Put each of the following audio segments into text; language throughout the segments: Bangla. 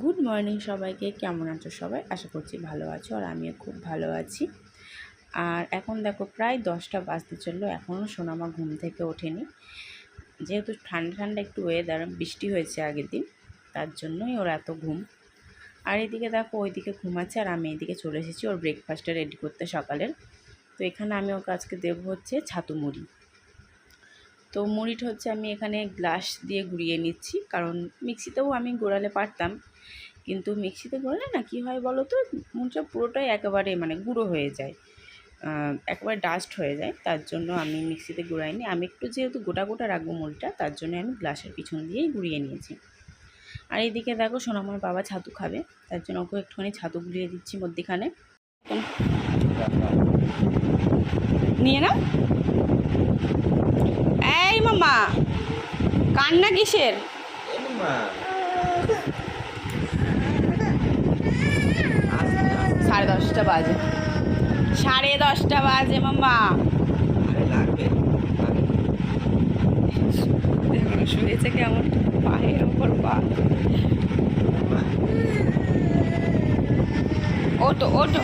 গুড মর্নিং সবাইকে। কেমন আছো সবাই? আশা করছি ভালো আছো আর আমিও খুব ভালো আছি। আর এখন দেখো প্রায় দশটা বাজতে চলল এখনও সোনামা ঘুম থেকে ওঠেনি। যেহেতু ঠান্ডা ঠান্ডা একটু ওয়েদার বৃষ্টি হয়েছে আগের দিন, তার জন্যই ওর এত ঘুম। আর এদিকে দেখো, ওইদিকে ঘুমাচ্ছে আর আমি এদিকে চলে এসেছি ওর ব্রেকফাস্টটা রেডি করতে সকালের। তো এখানে আমি ওকে আজকে দেবো হচ্ছে ছাতু মুড়ি। তো মুড়িটা হচ্ছে আমি এখানে গ্লাস দিয়ে গুঁড়িয়ে নিচ্ছি, কারণ মিক্সিতেও আমি গোড়ালে পারতাম। কিন্তু মিক্সিতে গোড়ালে না কী হয় বলো তো? মুড়িটা পুরোটাই একেবারে মানে গুঁড়ো হয়ে যায়। একেবারে ডাস্ট হয়ে যায়। তার জন্য আমি মিক্সিতে গুঁড়াইনি আমি একটু যেহেতু গোটা গোটা রাখব মুড়িটা, তার জন্য আমি গ্লাসের পিছন দিয়েই গুঁড়িয়ে নিয়েছি। আর এইদিকে দেখো সোনামার বাবা ছাতু খাবে। তার জন্য ওকে একটুখানি ছাতু গুলিয়ে দিচ্ছি মধ্যিখানে। নিয়ে নাও। এই মামা কান্না কিসের? সাড়ে দশটা বাজে। সাড়ে দশটা বাজে মামা দেখুন শুয়েছে কেমন? পায়ের ওপর পা। ওটো ওটো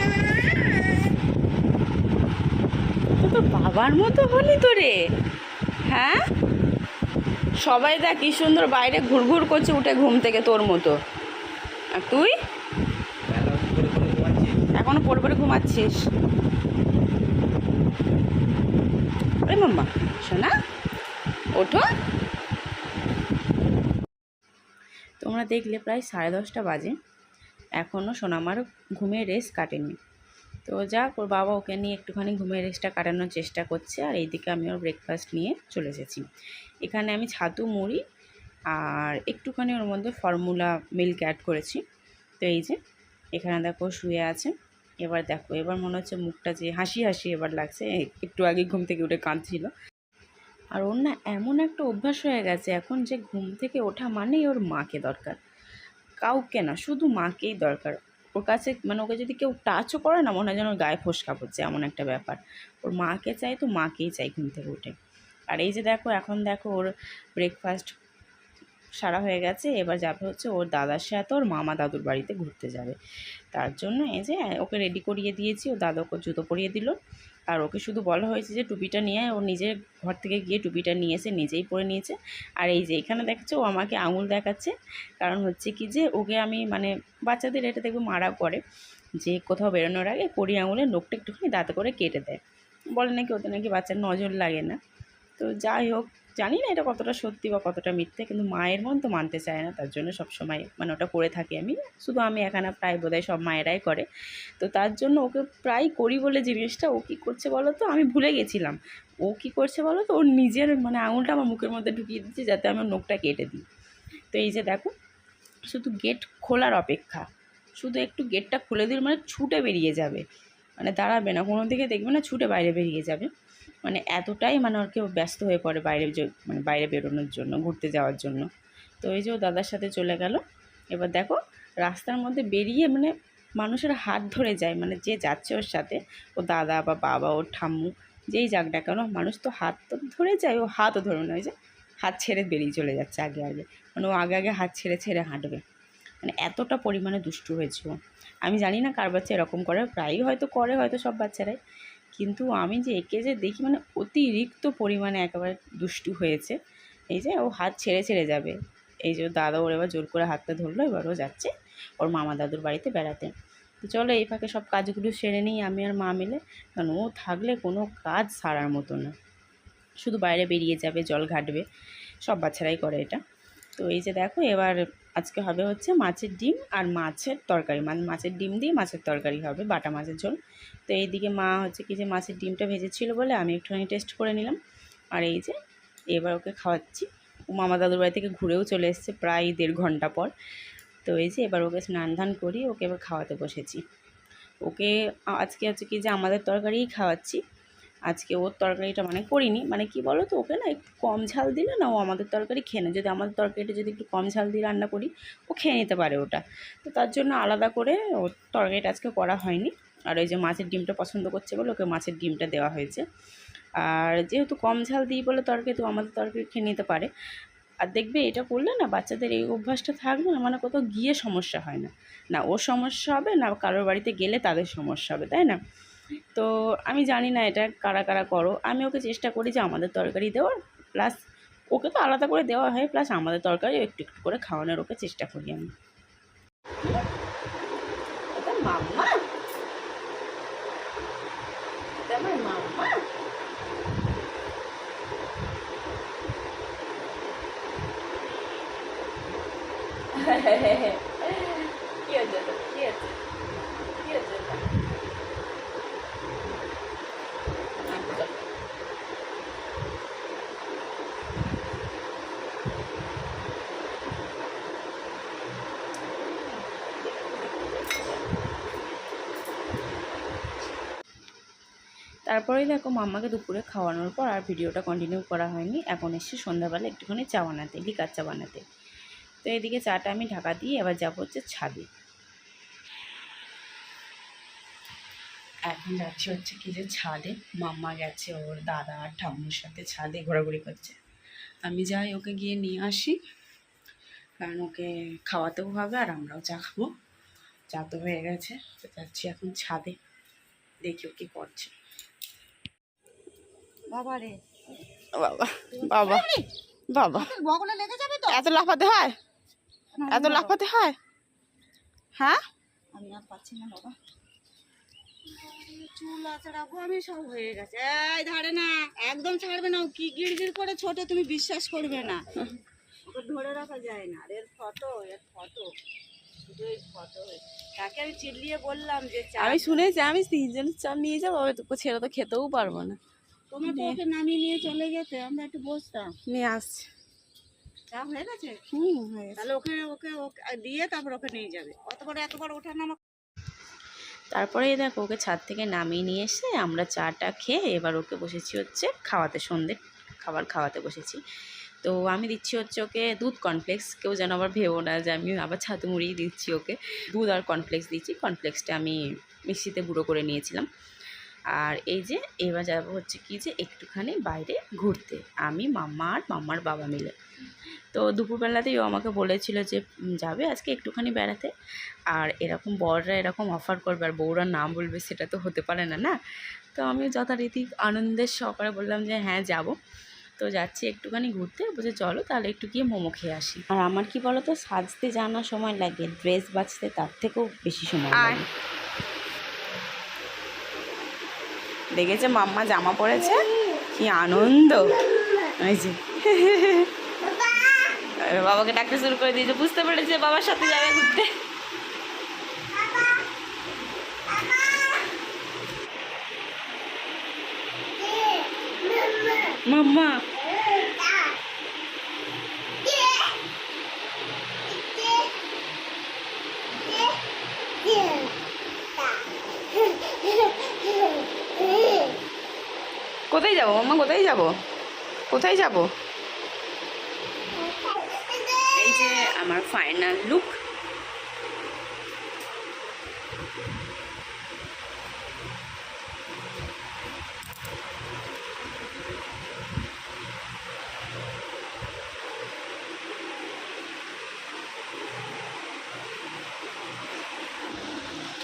তো তোর বাবার মতো হলি তো রে। হ্যাঁ? সবাই দেখ কি সুন্দর বাইরে ঘুরঘুর করছে উঠে ঘুম থেকে তোর মতো। আর তুই? এখনও পড়ে পড়ে ঘুমাচ্ছিস? ওই মাম্মা শোনা ওঠো। তোমরা দেখলে প্রায় সাড়ে দশটা বাজে। এখনও সোনামার ঘুমের রেস কাটেনি। তো যাক ওর বাবা ওকে নিয়ে একটুখানি ঘুমের রেসটা কাটানোর চেষ্টা করছে, আর এইদিকে আমি ওর ব্রেকফাস্ট নিয়ে চলে এসেছি। এখানে আমি ছাতু, মুড়ি, আর একটুখানি ওর মধ্যে ফর্মুলা মিল্ক অ্যাড করেছি। তো এই যে, এখানে দেখো শুয়ে আছে। এবার দেখো, এবার মনে হচ্ছে মুখটা যে হাসি হাসি এবার লাগছে একটু আগে ঘুম থেকে উঠে কাঁদছিল। আর ওর না এমন একটা অভ্যাস হয়ে গেছে এখন যে ঘুম থেকে ওঠা মানেই ওর মাকে দরকার। কাউকে না, শুধু মাকেই দরকার। ওর কাছে মানে ওকে যদি কেউ টাচও করে না, মনে হয় যেন ওর গায়ে ফোসকা পড়ছে, এমন একটা ব্যাপার। ওর মাকে চাই তো মাকেই চাই ঘুম থেকে উঠে। আর এই যে দেখো, এখন দেখো ওর ব্রেকফাস্ট সারা হয়ে গেছে, এবার যাবে হচ্ছে ওর দাদার সাথে, ওর মামা দাদুর বাড়িতে ঘুরতে যাবে। তার জন্য এই যে, ওকে রেডি করিয়ে দিয়েছি, ও দাদা ওকে জুতো পরিয়ে দিল। আর ওকে শুধু বলা হয়েছে যে, টুপিটা নিয়ে। ও নিজের ঘর থেকে গিয়ে টুপিটা নিয়ে এসে নিজেই পরে নিয়েছে। আর এই যে, এখানে দেখছ, ও আমাকে আঙুল দেখাচ্ছে। কারণ হচ্ছে কি যে, ওকে আমি মানে বাচ্চাদের এটা দেখবে মারা করে যে, কোথাও বেরোনোর আগে কড়ি আঙুলের নোখটা একটুখানি দাঁতে করে কেটে দেয়। বলে নাকি ওতে নাকি বাচ্চার নজর লাগে না। তো যাই হোক জানি না এটা কতটা সত্যি বা কতটা মিথ্যে, কিন্তু মায়ের মন তো মানতে চায় না, তার জন্য সব সময় মানে ওটা করে থাকি আমি। শুধু আমি এখানে প্রায় বোধহয় সব মায়েরাই করে। তো তার জন্য ওকে প্রায় করি বলে জিনিসটা, ও কী করছে বলো তো? আমি ভুলে গেছিলাম। ও কী করছে বলো তো? ওর নিজের মানে আঙুলটা আমার মুখের মধ্যে ঢুকিয়ে দিচ্ছে যাতে আমি নোখটা কেটে দিই। তো এই যে দেখো, শুধু গেট খোলার অপেক্ষা। শুধু একটু গেটটা খুলে দিলে মানে ছুটে বেরিয়ে যাবে। মানে দাঁড়াবে না, কোনো দিকে দেখবে না, ছুটে বাইরে বেরিয়ে যাবে। মানে এতটাই মানে ওর কেউ ব্যস্ত হয়ে পড়ে বাইরে মানে বাইরে বেরোনোর জন্য, ঘুরতে যাওয়ার জন্য। তো এই যে ও দাদার সাথে চলে গেল। এবার দেখো, রাস্তার মধ্যে বেরিয়ে মানে মানুষের হাত ধরে যায়। মানে যে যাচ্ছে ওর সাথে, ও দাদা বা বাবা, ওর ঠাম্মু, যেই যাক না কেন, মানুষ তো হাত তো ধরে যায়, ও হাতও ধরে না। ওই যে হাত ছেড়ে বেরিয়ে চলে যাচ্ছে আগে আগে। মানে ও আগে আগে হাত ছেড়ে ছেড়ে হাঁটবে। মানে এতটা পরিমাণে দুষ্টু হয়েছে আমি জানি না কার বাচ্চা এরকম করে, প্রায়ই হয়তো করে, হয়তো সব বাচ্চারাই। কিন্তু আমি যে একে যে দেখি মানে অতিরিক্ত পরিমাণে একেবারে দুষ্টু হয়েছে। এই যে ও হাত ছেড়ে ছেড়ে যাবে। এই যে দাদা ওর এবার জোর করে হাতটা ধরলো, এবার ও যাচ্ছে ওর মামা দাদুর বাড়িতে বেড়াতে। তো চলো এই ফাঁকে সব কাজগুলো সেরে নিই আমি আর মা মিলে। কারণ ও থাকলে কোনো কাজ সারার মতো না। শুধু বাইরে বেরিয়ে যাবে, জল ঘাটবে। সব বাচ্চারাই করে এটা। তো এই যে দেখো এবার আজকে হবে হচ্ছে মাছের ডিম আর মাছের তরকারি। মানে মাছের ডিম দিয়ে মাছের তরকারি হবে, বাটা মাছের ঝোল। তো এইদিকে মা হচ্ছে কি যে মাছের ডিমটা ভেজেছিল বলে আমি একটুখানি টেস্ট করে নিলাম। আর এই যে এবার ওকে খাওয়াচ্ছি। ও মামা দাদুর বাড়ি থেকে ঘুরেও চলে এসছে প্রায় দেড় ঘণ্টা পর। তো এই যে এবার ওকে স্নান ধান করি ওকে এবার খাওয়াতে বসেছি। ওকে আজকে হচ্ছে কি যে আমাদের তরকারিই খাওয়াচ্ছি। আজকে ওর তরকারিটা মানে করিনি। মানে কি বলো তো ওকে না একটু কম ঝাল দিলে না ও আমাদের তরকারি খেয়ে নেয়। যদি আমাদের তরকারিটা যদি একটু কম ঝাল দিয়ে রান্না করি, ও খেয়ে নিতে পারে ওটা। তো তার জন্য আলাদা করে ওর তরকারিটা আজকে করা হয়নি। আর ওই যে মাছের ডিমটা পছন্দ করছে বলে ওকে মাছের ডিমটা দেওয়া হয়েছে। আর যেহেতু কম ঝাল দিই বলে তরকারি, তো আমাদের তরকারি খেয়ে নিতে পারে। আর দেখবে এটা করলে না বাচ্চাদের এই অভ্যাসটা থাকবে না মানে কোথাও গিয়ে সমস্যা হয় না। না ওর সমস্যা হবে, না কারোর বাড়িতে গেলে তাদের সমস্যা হবে, তাই না? তো আমি জানি না এটা কারা কারা করো। আমি ওকে চেষ্টা করি যে আমাদের তরকারি দেওয়ার, প্লাস ওকে তো আলাদা করে দেওয়া হয়, প্লাস আমাদের তরকারি একটু একটু করে খাওয়ানোর ওকে চেষ্টা করি আমি। কি কি কি তারপরেই দেখো মাম্মাকে দুপুরে খাওয়ানোর পর আর ভিডিওটা কন্টিনিউ করা হয়নি। এখন এসে সন্ধ্যাবেলা একটুখানি চা বানাতে, লিকার চা বানাতে। তো এদিকে চাটা আমি ঢাকা দিয়ে এবার যাব হচ্ছে ছাদে। এখন যাচ্ছে হচ্ছে কি যে ছাদে। মাম্মা গেছে, ওর দাদা আর ঠাম্মুর সাথে ছাদে ঘোরাঘুরি করছে। আমি যাই ওকে গিয়ে নিয়ে আসি। কারণ ওকে খাওয়াতেও হবে আর আমরাও চা খাব। চা তো হয়ে গেছে, তো যাচ্ছি এখন ছাদে। দেখি ও কি করছে। বাবা রে বাবা বাবা। বাবা বগলে লেগে যাবে তো? এত লাফাতে হয়? এত লাফাতে হয়? হ্যাঁ? আমি আর পাচ্ছি না বাবা। চুল আচড়াবো আমি সব হয়ে গেছে। এই ধরে না একদম ছাড়বে না ও। কি গিড়গিড় করে ছোট তুমি বিশ্বাস করবে না। ওকে ধরে রাখা যায় না। আর এর ফটো এর ফটো। শুধু ফটো তাকে আমি চিল্লিয়ে বললাম যে আমি শুনেছি আমি তিনজনের চা নিয়ে যাব আমি তো ছেড়ে তো খেতেও পারব না। তোমার তো ওকে নামিয়ে নিয়ে চলে যেতে আমরা একটু বসতাম। নিয়ে আসছি। চা হয়ে গেছে? হুম হয়ে তাহলে ওকে দিয়ে তারপর ওকে নিয়ে যাবে। অত বড় এতবার ওঠা নামা তারপরে দেখো ওকে ছাদ থেকে নামিয়ে নিয়ে এসে আমরা চাটা খেয়ে এবার ওকে বসেছি হচ্ছে খাওয়াতে সন্ধ্যে খাবার খাওয়াতে বসেছি। তো আমি দিচ্ছি হচ্ছে ওকে দুধ কর্নফ্লেক্স কেউ যেন আবার ভেবো না যে আমি আবার ছাতু মুড়িয়ে দিচ্ছি ওকে। দুধ আর কর্নফ্লেক্স দিচ্ছি কর্নফ্লেক্সটা আমি মিক্সিতে গুঁড়ো করে নিয়েছিলাম। আর এই যে এবার যাব হচ্ছে কি যে একটুখানি বাইরে ঘুরতে। আমি মাম্মা আর মাম্মার বাবা মিলে। তো দুপুরবেলাতেই ও আমাকে বলেছিল যে যাবে আজকে একটুখানি বেড়াতে। আর এরকম বররা এরকম অফার করবে আর বউরা না বলবে সেটা তো হতে পারে না না? তো আমি যথারীতি আনন্দের সহকারে বললাম যে হ্যাঁ যাব। তো যাচ্ছি একটুখানি ঘুরতে। বলছে চলো তাহলে একটু গিয়ে মোমো খেয়ে আসি। আর আমার কি বলো তো সাজতে জানা সময় লাগে ড্রেস বাছতে তার থেকেও বেশি সময় লাগে। দেখেছে মাম্মা জামা পরেছে। কি আনন্দ। বাবাকে ডাকতে শুরু করে দিয়েছে, বুঝতে পেরেছে বাবার সাথে যাবে ঘুরতে। মাম্মা কোথায় যাব? মাম্মা কোথায় যাব? কোথায় যাব? এই যে আমার ফাইনাল লুক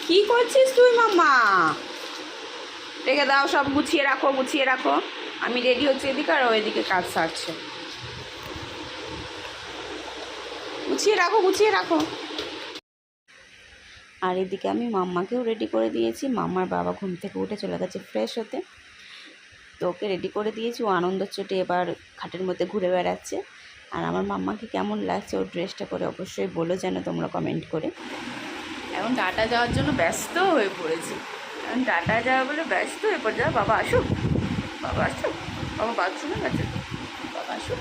কি করছিস তুই মাম্মা রেখে দাও, সব গুছিয়ে রাখো গুছিয়ে রাখো। আমি রেডি হচ্ছি এদিকে আর ও এদিকে কাজ সারছে। গুছিয়ে রাখো গুছিয়ে রাখো। আর এদিকে আমি মাম্মাকেও রেডি করে দিয়েছি। মাম্মার বাবা ঘুম থেকে উঠে চলে গেছে ফ্রেশ হতে। তো ওকে রেডি করে দিয়েছি। ও আনন্দ চোটে এবার খাটের মধ্যে ঘুরে বেড়াচ্ছে। আর আমার মাম্মাকে কেমন লাগছে ওর ড্রেসটা করে অবশ্যই বলো যেন তোমরা কমেন্ট করে। এখন টাটা যাওয়ার জন্য ব্যস্ত হয়ে পড়েছি। টাটা যাওয়া বলে ব্যস্ত এরপর যা বাবা আসুক। বাবা আসুক, বাবা বাথরুমে গেছে। বাবা আসুক।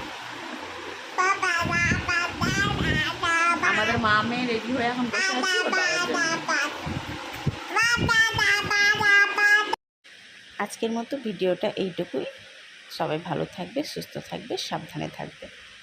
আমাদের মা রেডি হয়ে এখন বসে। আজকের মতো ভিডিওটা এইটুকুই। সবাই ভালো থাকবে, সুস্থ থাকবে, সাবধানে থাকবে।